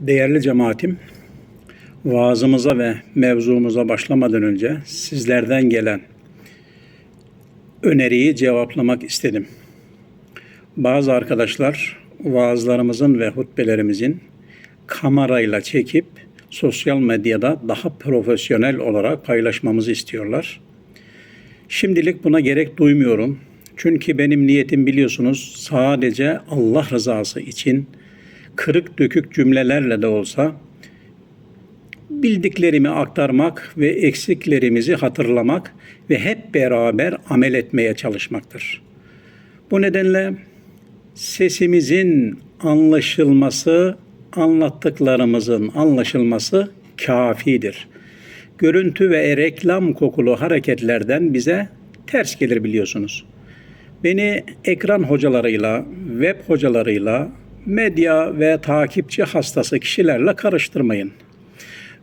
Değerli cemaatim, vaazımıza ve mevzumuza başlamadan önce sizlerden gelen öneriyi cevaplamak istedim. Bazı arkadaşlar vaazlarımızın ve hutbelerimizin kamerayla çekip sosyal medyada daha profesyonel olarak paylaşmamızı istiyorlar. Şimdilik buna gerek duymuyorum. Çünkü benim niyetim biliyorsunuz sadece Allah rızası için kırık dökük cümlelerle de olsa bildiklerimi aktarmak ve eksiklerimizi hatırlamak ve hep beraber amel etmeye çalışmaktır. Bu nedenle sesimizin anlaşılması, anlattıklarımızın anlaşılması kafidir. Görüntü ve reklam kokulu hareketlerden bize ters gelir biliyorsunuz. Beni ekran hocalarıyla, web hocalarıyla, medya ve takipçi hastası kişilerle karıştırmayın.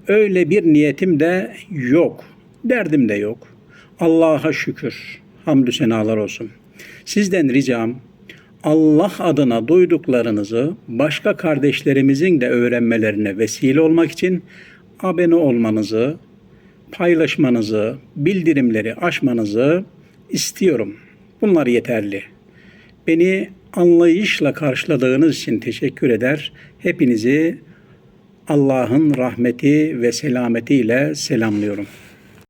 Öyle bir niyetim de yok. Derdim de yok. Allah'a şükür. Hamdü senalar olsun. Sizden ricam Allah adına duyduklarınızı başka kardeşlerimizin de öğrenmelerine vesile olmak için abone olmanızı, paylaşmanızı, bildirimleri açmanızı istiyorum. Bunlar yeterli. Beni anlayışla karşıladığınız için teşekkür eder. Hepinizi Allah'ın rahmeti ve selametiyle selamlıyorum.